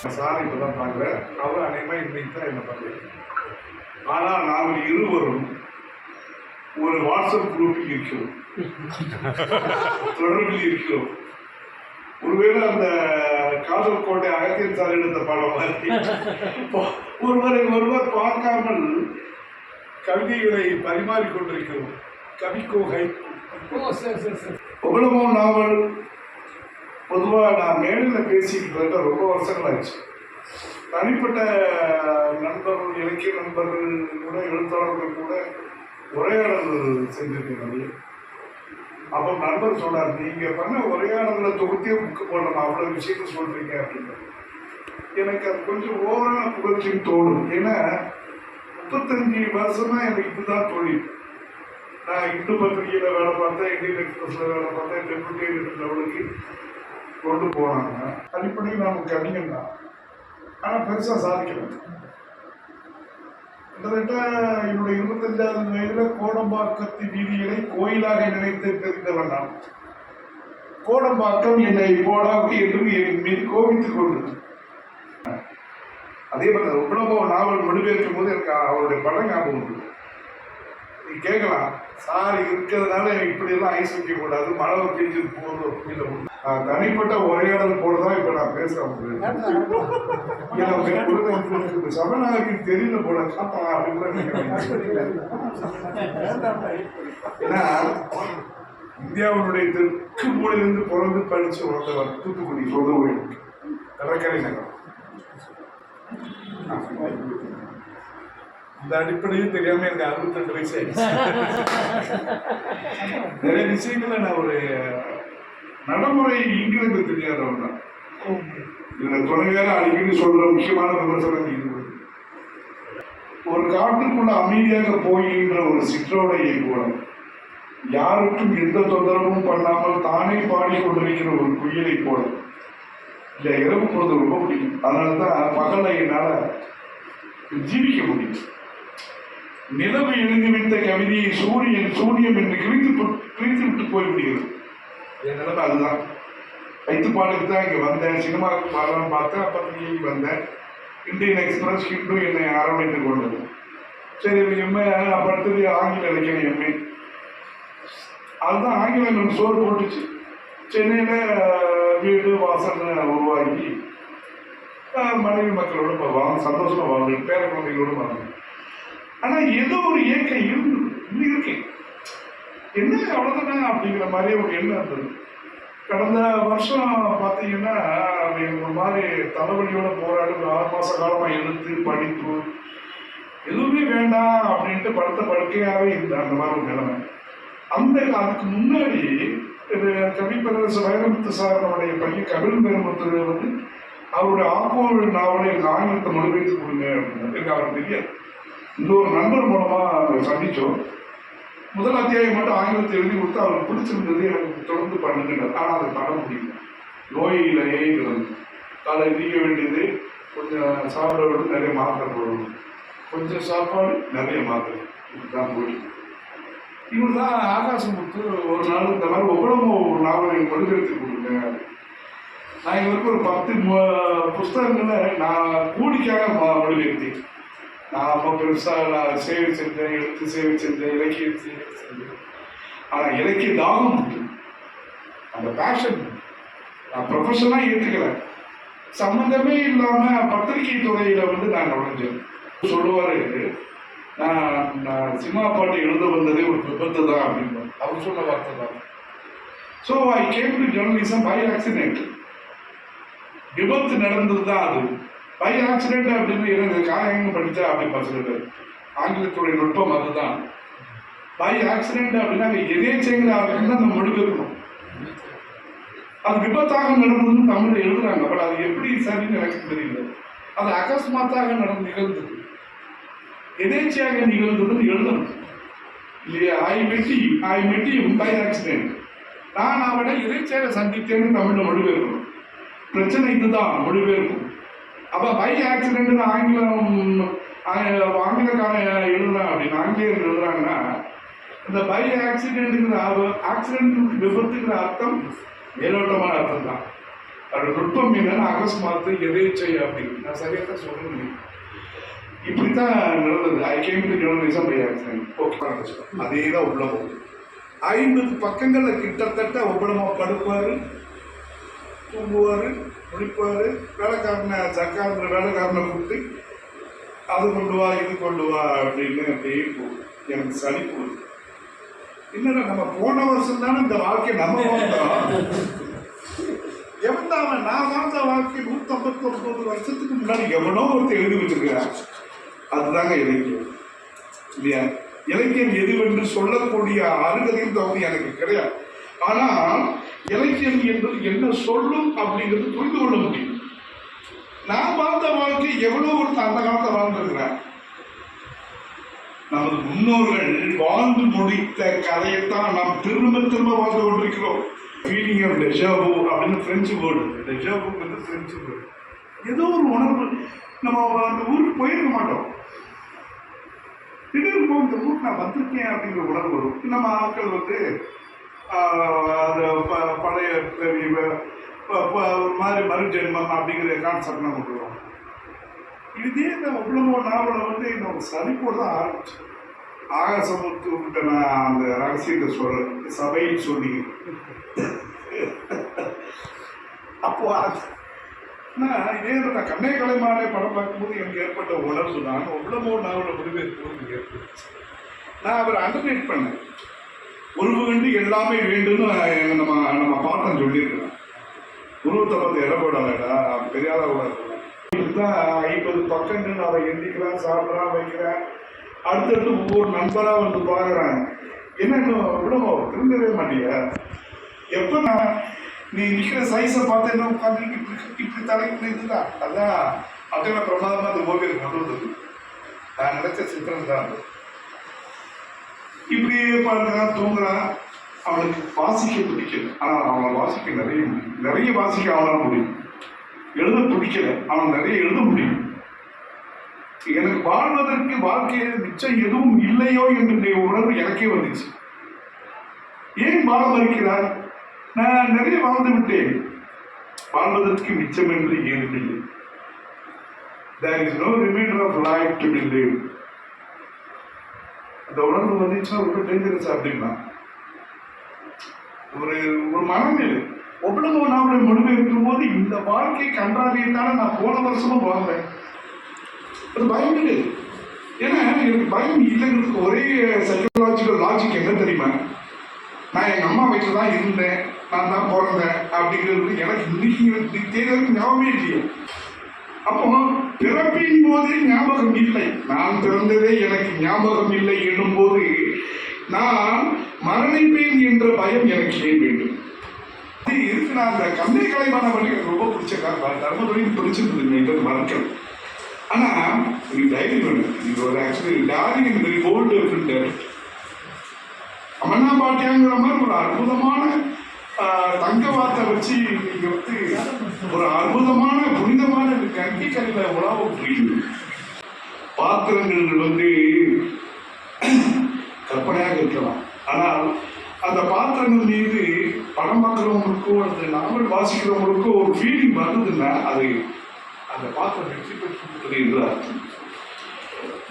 Sir இப்பதான் பார்க்குறேன் அவர் அநேகமாக இன்னைக்கு தான் என்ன பண்ணுறேன் ஆனால் நாங்கள் இருவரும் ஒரு வாட்ஸ்அப் குரூப்பில் இருக்கிறோம். தொடர்பில் இருக்கிறோம். ஒருவேளை அந்த காதல் கோட்டை அகத்தியன் சார் எடுத்த படம் மாதிரி. ஒருவரை ஒருவர் பார்க்காமல் கவிதைகளை பரிமாறிக் கொண்டிருக்கிறோம் கவிக்கோ ஹைக்கூ ஓ சரி சரி சரி. உங்களமோ நாவல் பொதுவாக நான் மேடையில் பேசிட்டு இருக்க ரொம்ப வருஷங்கள் ஆச்சு தனிப்பட்ட நண்பர்கள் இலக்கிய நண்பர்கள் கூட எழுத்தாளர்கள் கூட உரையாடல் செஞ்சிருக்கேன் அப்போ நண்பர் சொன்னார் நீங்கள் பண்ண உரையாடலில் தொகுத்தே புக்கு போடணும் அவ்வளோ விஷயத்த சொல்கிறீங்க அப்படின்னு. எனக்கு அது கொஞ்சம் ஓவரான புகழ்ச்சின்னு தோணும் ஏன்னா முப்பத்தஞ்சு வருஷமாக எனக்கு இதுதான் தொழில். நான் இந்து பத்திரிகையில் வேலை பார்த்தேன் இந்தியன் எக்ஸ்பிரஸில் வேலை பார்த்தேன் டெபுட்டி லெவலுக்கு கொண்டு போனாங்க அடிப்படையில் நான் கவிஞன் தான் ஆனால் பெருசாக சாதிக்கல. கிட்டத்தட்ட என்னுடைய இருபத்தஞ்சாவது வயதில் கோடம்பாக்கத்து வீதிகளை கோயிலாக நினைத்து தெரிந்தவன் நான். கோடம்பாக்கம் என்னை போடாது என்று என் மீது கோபித்துக் கொண்டது அதே மாதிரி உப்ளவோ நாவல் மொழிபெயர்க்கும் போது எனக்கு அவருடைய படம் ஞாபகம் வருது நீ கேட்கலாம். சார் இருக்கிறதுனால இப்படியெல்லாம் ஐஸ் வைக்க கூடாது மழை பெஞ்சு போதும். நான் தனிப்பட்ட உரையாடல் போல தான் இப்போ நான் பேச முடியும் எனக்கு சபநாயகி தெரியல போல நினைக்கிறேன். ஏன்னா இந்தியாவுடைய தெற்கு மூலையிலிருந்து பிறந்து படிச்சு வளர்ந்தவர் தூத்துக்குடி சொந்த ஊரில் கடற்கரை நகரம். இந்த அடிப்படையும் தெரியாம எனக்கு அறுபத்தெண்டு வயசு ஆயிடுச்சு. நிறைய விஷயங்கள நான் ஒரு நடைமுறை இங்கிருந்து தெரியாதவன் தான். இதுல துணைவேற அடிக்கடி சொல்ற முக்கியமான விமர்சனம் இது. ஒரு காட்டுக்குள்ள அமைதியாக போகின்ற ஒரு சிற்றோட இயக்குவனம் யாருக்கும் எந்த தொந்தரவும் பண்ணாமல் தானே பாடிக்கொண்டிருக்கிற ஒரு குயிலை போல. இந்த இரவு பொழுது ரொம்ப பிடிக்கும். அதனால தான் பகல் என்னால் ஜீவிக்க முடியும். நிலவு எழுந்துவிட்ட கவிதையை சூரியன் சூரியம் என்று கிழித்து கிழித்து விட்டு போய்விடுகிறது. என் நிலைமை அதுதான். வைத்துப்பாட்டுக்கு தான் இங்கே வந்தேன் சினிமாவுக்கு வரலாம்னு பார்த்தேன் பத்திரிகைக்கு வந்தேன் இந்தியன் எக்ஸ்பிரஸ் ஹிந்து என்னை அரவணைத்துக் கொண்டது. சரி எம்ஏ நான் ஆங்கிலம் ஆங்கில இலக்கியம் எம்ஏ அதுதான் ஆங்கிலம் எனக்கு சோறு போட்டுச்சு. சென்னையில் வீடு வாசல் உருவாக்கி மனைவி மக்களோட இப்போ சந்தோஷமாக வாழ்ந்து வாங்க பேர குழந்தைகளோட வாங்க ஆனால் ஏதோ ஒரு இயற்கை இருந்து இருக்கு. என்ன அவ்வளோதானே அப்படிங்கிற மாதிரி ஒரு எண்ணம் இருந்தது. கடந்த வருஷம் பார்த்தீங்கன்னா ஒரு மாதிரி தலைவலியோட போராடி ஒரு ஆறு மாச காலமாக எழுத்து படிப்பு எதுவுமே வேண்டாம் அப்படின்ட்டு படுத்த படுக்கையாகவே இருந்த அந்த மாதிரி ஒரு நிலைமை. அந்த அதுக்கு முன்னாடி இது கவிப்பரசு வைரமுத்து சார் நம்முடைய பையன் கபில் வைரமுத்து வந்து அவருடைய ஆப்போ நாவலை எனக்கு ஆங்கிலத்தை மொழிபெயர்த்து கொடுங்க அப்படின்னு எனக்கு அவர் தெரியாது. இன்னொரு நண்பர் மூலமாக அவரை சந்திச்சோம் முதல் அத்தியாயம் மட்டும் ஆங்கிலத்தை எழுதி கொடுத்து அவருக்கு பிடிச்சிருந்தது எனக்கு தொடர்ந்து பண்ணுங்க. ஆனால் அதை பண்ண முடியல. நோயில ஏங்கிறது காலை நீக்க வேண்டியது கொஞ்சம் சாப்பிட வேண்டியது நிறைய மாத்திரை போடணும் கொஞ்சம் சாப்பாடு நிறைய மாத்திரை. இதுதான் போயிட்டு இவர் தான் ஆகாசமுத்து ஒரு நாள் இந்த மாதிரி ஒவ்வொரு ஒரு நாவலை மொழிபெயர்த்து கொடுங்க. நான் இவருக்கு ஒரு பத்து புஸ்தகங்களை நான் கூலிக்காக ம- மொழிபெயர்த்தேன் நான் அப்போ பெருசாக நான் சேவை செஞ்சேன் எழுத்து சேவை செஞ்சேன் இலக்கிய சேவை ஆனால் இலக்கிய தாகம் உண்டு. அந்த பேஷன் நான் ப்ரொஃபஷனாக ஏற்றுக்கல சம்மந்தமே இல்லாமல் பத்திரிகை துறையில் வந்து நான் நுழைஞ்சேன். சொல்லுவார் நான் நான் சினிமா பாட்டு எழுத வந்ததே ஒரு விபத்து தான் அப்படின்னு அவர் சொன்ன வார்த்தை தான். So I came to journalism by accident விபத்து நடந்தது தான் அது. பை ஆக்சிடென்ட் அப்படின்னு எனக்கு காயங்க படித்தா அப்படி பசங்க ஆங்கிலத்துடைய நுட்பம் அதுதான். பை ஆக்சிடென்ட் அப்படின்னா எதேச்சைங்கிற ஆளுக்கு தான் அந்த மொழிபெயர்க்கணும் அது விபத்தாக நடந்ததுன்னு தமிழ்ல எழுதுறாங்க. பட் அது எப்படி சரின்னு எனக்கு தெரியல. அது அகஸ்மாத்தாக நடந்து நிகழ்ந்தது. எதேச்சையாக நிகழ்ந்ததுன்னு எழுதணும். இல்லையா? ஐ மெட்டி ஐ மெட்டி பை ஆக்சிடென்ட் நான் அவனை எதேச்சையாக சந்தித்தேன்னு தமிழ்ல மொழிபெயர்க்கணும். பிரச்சனை இதுதான் மொழிபெயர்க்கும் அப்ப பை ஆக்சிடென்ட் ஆங்கிலம் ஆ- ஆங்கிலக்காரன் எழுதுறான் அப்படின்னு ஆங்கிலேயர் எழுதுறாங்கன்னா இந்த பை ஆக்சிடென்ட்டுங்கிற ஆக்சிடென்ட் விபத்துங்கிற அர்த்தம் மேலோட்டமான அர்த்தம் தான் அது நுட்பம் என்னன்னா அகஸ்மாத்து எதேச்சை அப்படின்னு. நான் சரியாக தான் இப்படி தான் நடந்தது. I came to journalism by accident okay அதே தான் உள்ள போகுது ஐம்பது பக்கங்களில் கிட்டத்தட்ட ஒப்படமாக படுப்பார். தூங்குவார் குளிப்பார் வேலைக்காரனை சர்க்காருங்கிற வேலைக்காரனை கூப்பிட்டு அது கொண்டு வா இது கொண்டு வா அப்படின்னு அப்படியே போகும். எனக்கு சளி போகுது. என்னடா நம்ம போன வருஷம் தானே இந்த வாழ்க்கையை நம்ம வாழ்ந்தோம். எவன் தான் அவன்? நான் வாழ்ந்த வாழ்க்கை நூத்தி ஒன்பது வருஷத்துக்கு முன்னாடி எவனோ ஒருத்தர் எழுதி வச்சிருக்கிறான். அதுதாங்க இலக்கியம். இல்லையா? இலக்கியம் எதுவென்று சொல்லக்கூடிய அருகதையும் தகுதி எனக்கு கிடையாது. ஆனால் இலக்கியம் என்பது என்ன சொல்லும் அப்படிங்கிறது புரிந்து கொள்ள முடியும். நான் வாழ்ந்த வாழ்க்கை எவ்வளோ ஒருத்தர் அந்த காலத்தை வாழ்ந்திருக்கிறேன் நமது முன்னோர்கள் வாழ்ந்து முடித்த கதையைத்தான் நாம் திரும்ப திரும்ப வாழ்ந்து கொண்டிருக்கிறோம். ஃபீலிங் ஆஃப் டெஜாபு அப்படின்னு ஃப்ரெஞ்சு வேர்டு டெஜாபு வந்து ஃப்ரெஞ்சு வேர்டு ஏதோ ஒரு உணர்வு. நம்ம அந்த ஊருக்கு போயிருக்க மாட்டோம். திடீர்னு போகும் இந்த ஊருக்கு நான் வந்திருக்கேன் அப்படிங்கிற உணர்வு வரும். நம்ம ஆட்கள் வந்து அது அந்த ப- பழைய ஒரு மாதிரி மறுஜென்மம் அப்படிங்கிற கான்செப்ட் நம்ம கொண்டுருவோம் இதே இந்த உள்ளமோ நாவலை வந்து இந்த சலிப்போடு தான் ஆரம்பிச்சு. ஆகாசமுத்து நான் அந்த ரகசியத்தை சொல்கிறேன் சபையில் சொல்லி அப்போ நான் இதே நான் கண்ணை கலைமானே படம் பார்க்கும்போது எனக்கு ஏற்பட்ட உணர்வு தான். உள்ளமோ நாவலை முடிவெடுக்கும்போது ஏற்பட்டுச்சு நான் அவரை அண்டர்ரேட் பண்ணேன். உருவு கண்டு எல்லாமே வேண்டும்னு நம்ம நம்ம பாட்டம் சொல்லியிருக்கிறேன் உருவத்தை பார்த்து இடம் போடாதடா பெரியாத கூட இதுதான் ஐம்பது பக்கங்கள் அவன் எந்திக்கிறான் சாப்பிட்றான் வைக்கிறான் அடுத்தடுத்து ஒவ்வொரு நண்பராக வந்து பார்க்குறான் என்ன இன்னும் விடமோ திருந்தவே மாட்டியா? எப்போ நான் நீ நிற்கிற சைஸை பார்த்து என்ன உட்காந்து இப்படி இப்படி தலைக்கு இதுதான். அதான் அத்தனை பிரமாதமாக அந்த ஓவியர் நடந்தது நான் நினைச்ச சித்திரம் தான் அது. இப்படி பண்ணுறான் தூங்குறான் அவனுக்கு வாசிக்க பிடிக்கல. ஆனால் அவனை வாசிக்க நிறைய முடியும். நிறைய வாசிக்க அவனால் முடியும். எழுத பிடிக்கல. அவன் நிறைய எழுத முடியும். எனக்கு வாழ்வதற்கு வாழ்க்கையில் மிச்சம் எதுவும் இல்லையோ என்ற உணர்வு எனக்கே வந்துச்சு. ஏன் வாழ மறுக்கிறார் நான் நிறைய வாழ்ந்து விட்டேன். வாழ்வதற்கு மிச்சம் என்று ஏதும் இல்லை. There is no reminder of life to be live அந்த உணர்வு வந்துச்சுன்னா ரொம்ப டேஞ்சரஸ் அப்படின்னா ஒரு ஒரு மனநிலை ஒவ்வொரு நாவலை இருக்கும் போது இந்த வாழ்க்கை கன்றாவியத்தான நான் போன வருஷமும் வாழ்ந்தேன். அது பயம் இல்லை. ஏன்னா எனக்கு பயம் இல்லைங்கிறதுக்கு ஒரே சைக்கலாஜிக்கல் லாஜிக் என்ன தெரியுமா? நான் எங்கள் அம்மா வீட்டில் தான் இருந்தேன் நான் தான் பிறந்தேன் அப்படிங்கிறது எனக்கு இன்னைக்கு தேர்தலுக்கு ஞாபகமே இல்லையே. அப்போ பிறப்பின் போதே ஞாபகம் இல்லை. நான் பிறந்ததே எனக்கு ஞாபகம் இல்லை என்னும் போது நான் மரணிப்பேன் என்ற பயம் எனக்கு ஏன் வேண்டும்? இதுக்கு இருக்கு நான் அந்த கண்ணை கலைவான வழி எனக்கு ரொம்ப பிடிச்ச காரணம் தர்மதுரையும் பிடிச்சிருந்தது எங்களுக்கு மறக்கல. ஆனா ஒரு டைரி வேணும் இது ஒரு ஆக்சுவலி டாரி என்பது போல்டு அப்படின்ற அமர்னா பாட்டியாங்கிற மாதிரி ஒரு அற்புதமான தங்க வார்த்தை வச்சு நீங்க வந்து ஒரு அற்புதமான புனிதமான கங்கி கல்ல உணவு புரியுது பாத்திரங்கள் வந்து கற்பனையாக இருக்கலாம். ஆனால் அந்த பாத்திரங்கள் மீது படம் பார்க்குறவங்களுக்கோ அந்த நாவல் வாசிக்கிறவங்களுக்கோ ஒரு ஃபீலிங் வந்ததுன்னா அது அந்த பாத்திரம் வெற்றி பெற்று என்று அர்த்தம்.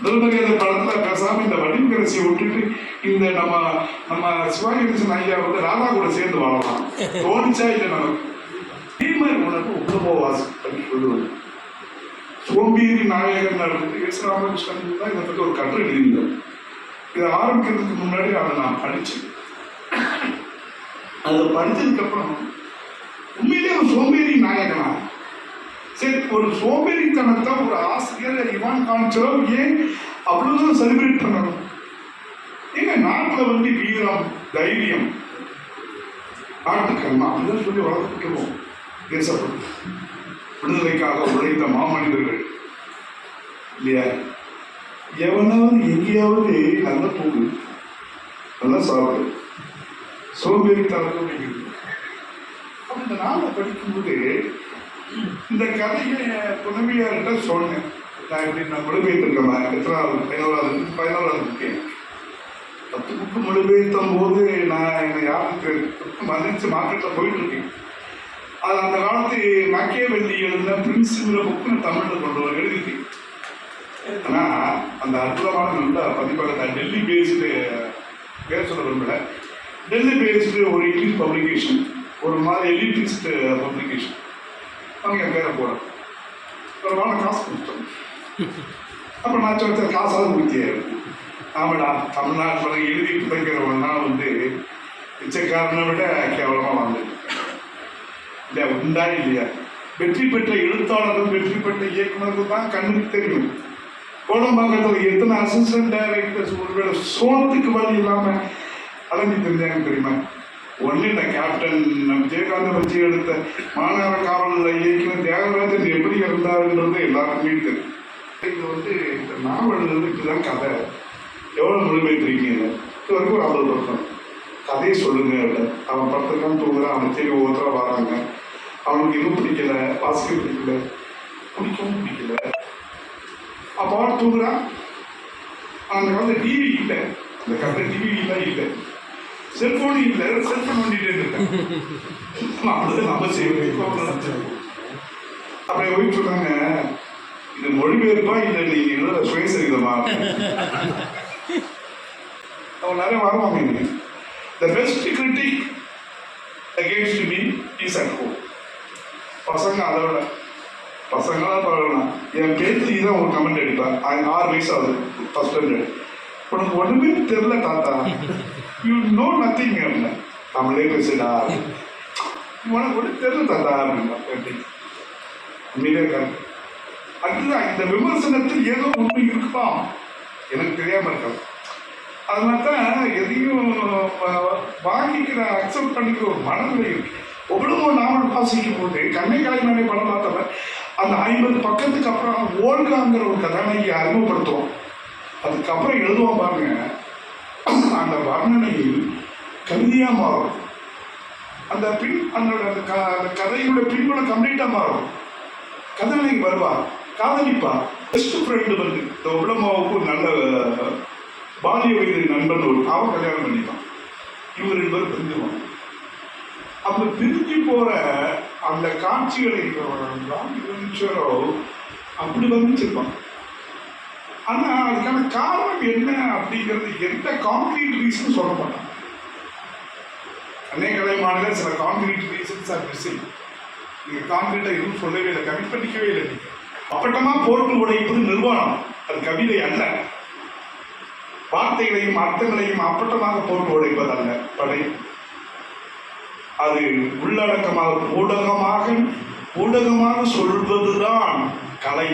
முதல்மரியாதை படத்துல பேசாம இந்த வடிவரசியை விட்டுட்டு இந்த நம்ம நம்ம சிவாஜி கணேசன் ஐயா வந்து ராதா கூட சேர்ந்து வாழலாம். தோணிச்சா இல்லை நமக்கு? தீமர் உனக்கு உத்தமோ பண்ணி கொள்வது சோம்பேறி நாயகன் நடந்து எஸ் ராமகிருஷ்ணன் தான் இதை பற்றி ஒரு கட்டுரை எழுதியிருந்தார். இதை ஆரம்பிக்கிறதுக்கு முன்னாடி அதை நான் படிச்சேன். அதை படிச்சதுக்கு அப்புறம் உண்மையிலே ஒரு சோம்பேறி நாயகனா? சரி ஒரு சோம்பேறித்தனத்தை ஒரு ஆசிரியர் இவான் காமிச்சளவு ஏன் அவ்வளவுதான் செலிப்ரேட் பண்ணணும்? எங்க நாட்டில் வந்து வீரம் தைரியம். நாட்டுக்கண்ணா அப்படின்னு சொல்லி வளர்த்துக்கிறோம் தேசப்படும் விடுதலைக்காக உழைத்த மாமனிதர்கள். இல்லையா? எவனாவது எங்கேயாவது நல்ல தூங்கு நல்லா சாப்பிடு. சோம்பேறித்தனத்தை அப்படிங்கிறது இந்த நாளை படிக்கும்போது இந்த கதையை துணைவியார்கிட்ட சொன்னேன். நான் இப்படி நான் மொழிபெயர்த்திருக்கேன் எத்தனாவது பதினோராவது பதினோராவது இருக்கேன் பத்து புக்கு மொழிபெயர்த்தும் போது நான் என்னை யாருக்கு மதிச்சு மார்க்கெட்டில் போயிட்டு இருக்கேன். அது அந்த காலத்து மக்கியவெள்ளி எழுதின பிரின்ஸுங்கிற புக்கு நான் தமிழில் கொண்டு வர எழுதிட்டேன் ஆனால் அந்த அற்புதமான நல்ல பதிப்பாக டெல்லி பேஸ்டு பேர் சொல்ல விரும்பல. டெல்லி பேஸ்டு ஒரு இங்கிலீஷ் பப்ளிகேஷன் ஒரு மாதிரி எலிட்டிஸ்ட் பப்ளிகேஷன் அவங்க என் பேரை போட ஒரு வாழ காசு கொடுத்தோம். அப்போ நான் சொல்ல காசாவது கொடுத்தியே? ஆமாடா தமிழ்நாட்டில் எழுதி பிழைக்கிறவன்னா வந்து பிச்சைக்காரனை விட கேவலமாக வாழ்ந்துட்டு இல்லையா உண்டா இல்லையா? வெற்றி பெற்ற எழுத்தாளர்கள் வெற்றி பெற்ற இயக்குநர்கள் தான் கண்ணுக்கு தெரியும். கோடம்பாக்கத்தில் எத்தனை அசிஸ்டன்ட் டைரக்டர்ஸ் ஒருவேளை சோனத்துக்கு வழி இல்லாமல் அலைஞ்சு தெரிஞ்சாங்க தெரியுமா? ஒன்று இந்த கேப்டன் நம்ம விஜயகாந்த் வச்சு எடுத்த மாநகர காவல்களை இயக்கின தியாகராஜன் எப்படி இருந்தாருன்றது எல்லாருக்குமே தெரியும். இது வந்து இந்த நாவல் வந்து இப்படிதான் கதை. எவ்வளோ முழுமைத்திருக்கீங்க இது வரைக்கும் ஒரு ஐம்பது வருஷம். கதையை சொல்லுங்க அவன் படத்துக்கான் தூங்குறான் அவன் செய்ய ஒவ்வொருத்தராக வராங்க. அவனுக்கு இன்னும் பிடிக்கல வாசிக்க பிடிக்கல பிடிக்கவும் பிடிக்கல. அப்போ அவன் தூங்குறான். அந்த காலத்தில் டிவி இல்லை. அந்த காலத்தில் தான் இல்லை. செல்ஃபோனும் இல்லை செல்ஃபோன் பண்ணிட்டே இருக்கேன் அப்படி நம்ம செய்வது அப்புறம் போய் சொன்னாங்க இது மொழிபெயர்ப்பா இல்லை நீங்க எழுத சுயசரிதமா அவன் நிறைய வருவாங்க இங்க the best critic against me is at home பசங்க அதை விட பசங்களாம் பரவாயில்ல என் பேத்தி தான் ஒரு கமெண்ட் அடிப்பேன் அவன் ஆறு வயசு ஆகுது ஃபர்ஸ்ட் ஸ்டாண்டர்ட் உனக்கு ஒன்றுமே தெரில தாத்தா. யூ நோ நத்திங் அப்படின்னா தமிழே பேசுடா உனக்கு ஒன்றும் தெரில தந்தா அப்படின்னா அதுதான் இந்த விமர்சனத்தில் ஏதோ உண்மை இருக்கலாம் எனக்கு தெரியாம இருக்காது அதனால தான் எதையும் வாங்கிக்கிற அக்செப்ட் பண்ணிக்கிற ஒரு மனநிலை இருக்கு. எவ்வளவோ நாவல் வாசிக்கும் போது கண்ணை மேலே படம் பார்த்தவன் அந்த ஐம்பது பக்கத்துக்கு அப்புறம் ஓல்காங்கிற ஒரு கதாநாயகி அறிமுகப்படுத்துவோம் அதுக்கப்புறம் எழுதுவோம் பாருங்க. அந்த வர்ணனையில் கவிதையா மாறும். அந்த பின் அந்த க- அந்த கதையோட பின்புல கம்ப்ளீட்டா மாறும். கதாநாயகி வருவா காதலிப்பா. பெஸ்ட் ஃப்ரெண்டு வந்து இந்த உலமாவுக்கு நல்ல பாலிய வயது நண்பன் ஒரு அவன் கல்யாணம் பண்ணிப்பான். இவர் ரெண்டு பிரிஞ்சுவான் பிரிஞ்சுவாங்க அப்ப பிரிஞ்சு போற அந்த காட்சிகளை ராமிச்சரோ அப்படி வந்துச்சிருப்பான் ஆனால் அதுக்கான காரணம் என்ன அப்படிங்கிறது எந்த கான்கிரீட் ரீசன் சொல்ல மாட்டாங்க அன்னை கலைமானில சில கான்கிரீட் ரீசன்ஸ் ஆர் மிஸ்ஸிங் நீங்கள் கான்கிரீட்டை எதுவும் சொல்லவே இல்லை கமிட் பண்ணிக்கவே இல்லை நீங்க. அப்பட்டமா போட்டு உடைப்பது நிர்வாணம். அது கவிதை அல்ல. வார்த்தைகளையும் அர்த்தங்களையும் அப்பட்டமாக போட்டு உடைப்பதல்ல படை. அது உள்ளடக்கமாக ஊடகமாக ஊடகமாக சொல்வதுதான் கலை.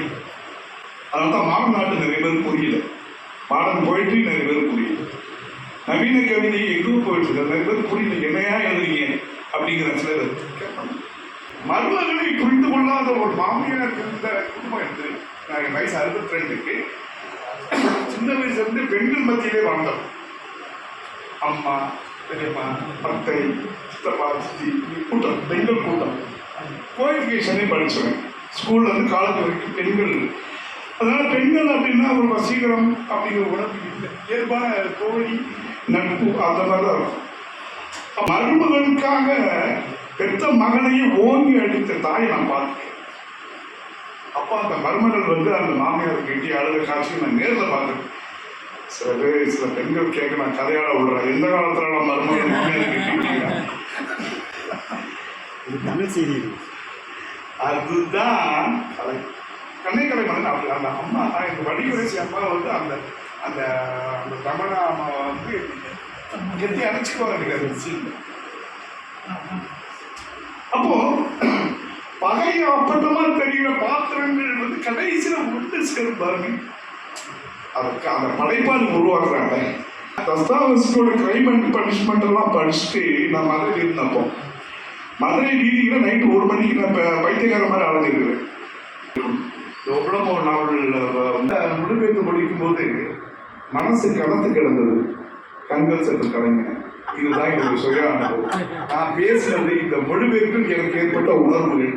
அதனால தான் மாடர்ன் நாட்டு நிறைய பேர் புரியல. மாடர்ன் போயிட்டு நிறைய பேர் புரியல. நவீன கவிதை எங்கும் போயிட்டு இருக்க நிறைய பேர் புரியல. என்னையா எழுதுறீங்க? அப்படிங்கிற சில பேர் கேட்பாங்க. மருமகளை புரிந்து கொள்ளாத ஒரு மாமியார் இருந்த குடும்பம் என்று நான் என் வயசு அறுபத்தி ரெண்டுக்கு சின்ன வயசுல இருந்து பெண்கள் மத்தியிலே வாழ்ந்தோம் அம்மா பெரியம்மா பத்தை சித்தப்பா சித்தி கூட்டம் பெண்கள் கூட்டம். கோஎஜுகேஷனே படிச்சுவேன். ஸ்கூல்ல இருந்து காலேஜ் வரைக்கும் பெண்கள் அதனால பெண்கள் அப்படின்னா ஒரு வசீகரம் அப்படிங்கிற உணர்வு இல்லை. இயல்பான தோழி நட்பு அந்த மாதிரி தான் இருக்கும் மருமகனுக்காக பெத்த மகனையும் ஓங்கி அடித்த தாயை நான் பார்த்துருக்கேன் அப்போ அந்த மருமகள் வந்து அந்த மாமியார் கட்டி அழுத காட்சி நான் நேரில் பார்த்துருக்கேன் சில பேர் சில பெண்கள் கேட்க நான் கதையாட விடுறேன். எந்த காலத்துல நான் மருமகள் மாமியார் கட்டிட்டீங்க தமிழ் செய்தி அதுதான் கலை கண்ணைக்கலை மன்னன் அப்படி அந்த அம்மா எனக்கு வடிவரசி அம்மா வந்து அந்த அந்த அந்த ரமணா அம்மாவை வந்து கெட்டி அணைச்சிக்குவாங்க எனக்கு அது சீன் அப்போ பகைய அப்பட்டமா தெரிகிற பாத்திரங்கள் வந்து கடைசியில ஒன்று சேரும் பாருங்க. அதுக்கு அந்த படைப்பாளி உருவாக்குறாங்க தஸ்தாவஸ்கோட கிரைம் அண்ட் பனிஷ்மெண்ட் எல்லாம் படிச்சுட்டு நான் மதுரையில் இருந்தப்போ மதுரை வீதியில் நைட்டு ஒரு மணிக்கு நான் ப- பைத்தியக்கார மாதிரி அலைஞ்சிருக்கிறேன். ஒரு நாவல் மொழிபெயர்த்து படிக்கும் போது மனசு கலந்து கிடந்தது. கண்கள் சற்று கலைஞர் இதுதான் என்னுடைய சுய அனுபவம். நான் பேசினது இந்த மொழிபெயர்ப்பில் எனக்கு ஏற்பட்ட உணர்வுகள்.